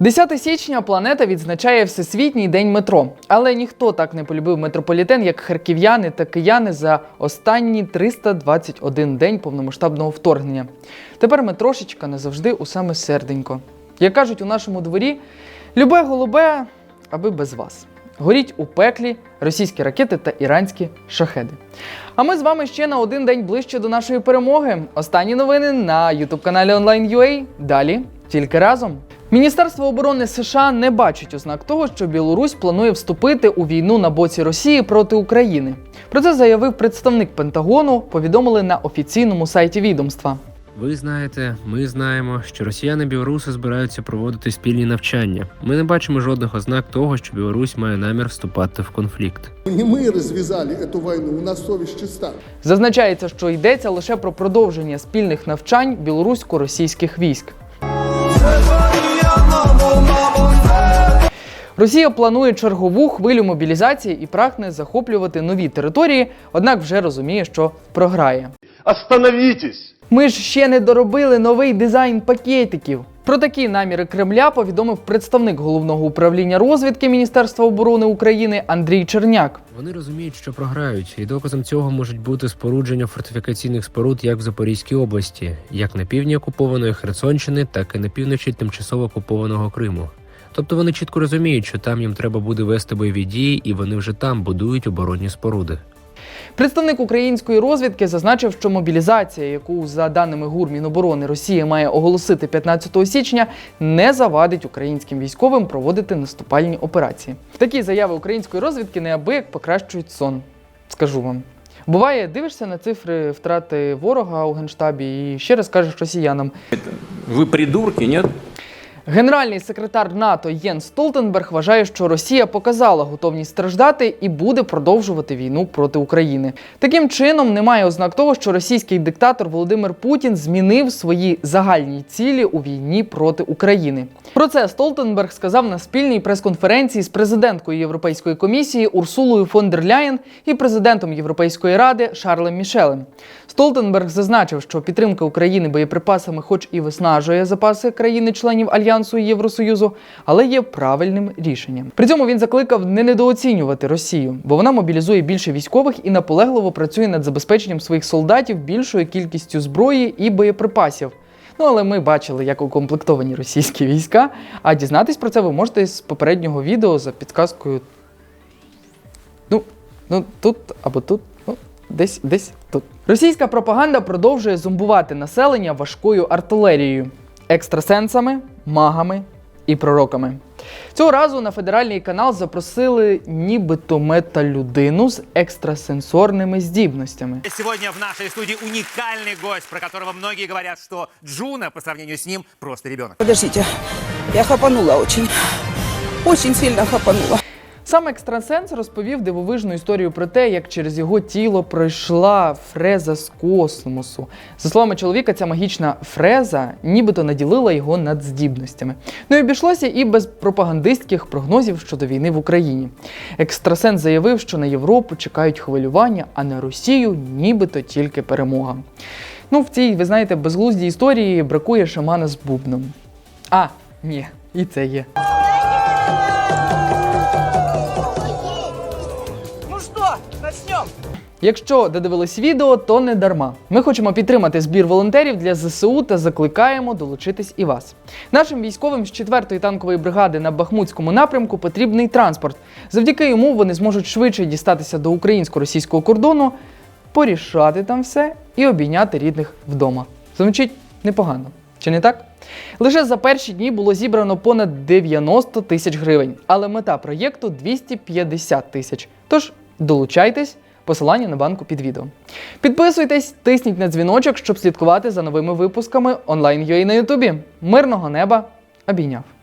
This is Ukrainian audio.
10 січня планета відзначає Всесвітній день метро, але ніхто так не полюбив метрополітен, як харків'яни та кияни за останні 321 день повномасштабного вторгнення. Тепер метрошечка назавжди у саме серденько. Як кажуть у нашому дворі, любе голубе, аби без вас. Горіть у пеклі російські ракети та іранські шахеди. А ми з вами ще на один день ближче до нашої перемоги. Останні новини на youtube каналі Online.ua. Далі тільки разом. Міністерство оборони США не бачить ознак того, що Білорусь планує вступити у війну на боці Росії проти України. Про це заявив представник Пентагону. Повідомили на офіційному сайті відомства. Ви знаєте, ми знаємо, що росіяни і білоруси збираються проводити спільні навчання. Ми не бачимо жодних ознак того, що Білорусь має намір вступати в конфлікт. Не мы развязали эту войну, у нас совесть чиста. Зазначається, що йдеться лише про продовження спільних навчань білорусько-російських військ. Росія планує чергову хвилю мобілізації і прагне захоплювати нові території, однак вже розуміє, що програє. Остановитесь! Ми ж ще не доробили новий дизайн пакетиків. Про такі наміри Кремля повідомив представник головного управління розвідки Міністерства оборони України Андрій Черняк. Вони розуміють, що програють, і доказом цього можуть бути спорудження фортифікаційних споруд як в Запорізькій області, як на півдні окупованої Херсонщини, так і на півночі тимчасово окупованого Криму. Тобто вони чітко розуміють, що там їм треба буде вести бойові дії, і вони вже там будують оборонні споруди. Представник української розвідки зазначив, що мобілізація, яку за даними ГУР Міноборони Росія має оголосити 15 січня, не завадить українським військовим проводити наступальні операції. Такі заяви української розвідки неабияк покращують сон. Скажу вам. Буває, дивишся на цифри втрати ворога у генштабі і ще раз кажеш росіянам. Вы придурки, нет? Генеральний секретар НАТО Єн Столтенберг вважає, що Росія показала готовність страждати і буде продовжувати війну проти України. Таким чином, немає ознак того, що російський диктатор Володимир Путін змінив свої загальні цілі у війні проти України. Про це Столтенберг сказав на спільній прес-конференції з президенткою Європейської комісії Урсулою фон дер Ляєн і президентом Європейської ради Шарлем Мішелем. Столтенберг зазначив, що підтримка України боєприпасами, хоч і виснажує запаси країни-членів Альянсу і Євросоюзу, але є правильним рішенням. При цьому він закликав не недооцінювати Росію, бо вона мобілізує більше військових і наполегливо працює над забезпеченням своїх солдатів більшою кількістю зброї і боєприпасів. Ну, але ми бачили, як укомплектовані російські війська. А дізнатись про це ви можете з попереднього відео за підказкою. Ну, ну тут або тут. Ну, десь, десь тут. Російська пропаганда продовжує зомбувати населення важкою артилерією, екстрасенсами, магами і пророками. Цього разу на федеральний канал запросили нібито мета-людину з екстрасенсорними здібностями. Сьогодні в нашій студії унікальний гость, про якого многие говорять, що Джуна по сравнению з ним просто ребенок. Подождите, я хапанула очень. Очень сильно хапанула. Сам екстрасенс розповів дивовижну історію про те, як через його тіло пройшла фреза з космосу. За словами чоловіка, ця магічна фреза нібито наділила його надздібностями. Ну і обійшлося і без пропагандистських прогнозів щодо війни в Україні. Екстрасенс заявив, що на Європу чекають хвилювання, а на Росію нібито тільки перемога. Ну, в цій, ви знаєте, безглуздій історії бракує шамана з бубном. А, ні, і це є. Якщо додивились відео, то не дарма. Ми хочемо підтримати збір волонтерів для ЗСУ та закликаємо долучитись і вас. Нашим військовим з 4-ї танкової бригади на Бахмутському напрямку потрібний транспорт. Завдяки йому вони зможуть швидше дістатися до українсько-російського кордону, порішати там все і обійняти рідних вдома. Звучить непогано. Чи не так? Лише за перші дні було зібрано понад 90 тисяч гривень, але мета проєкту 250 тисяч. Тож долучайтесь, посилання на банку під відео. Підписуйтесь, тисніть на дзвіночок, щоб слідкувати за новими випусками онлайн UA на Ютубі. Мирного неба обійняв!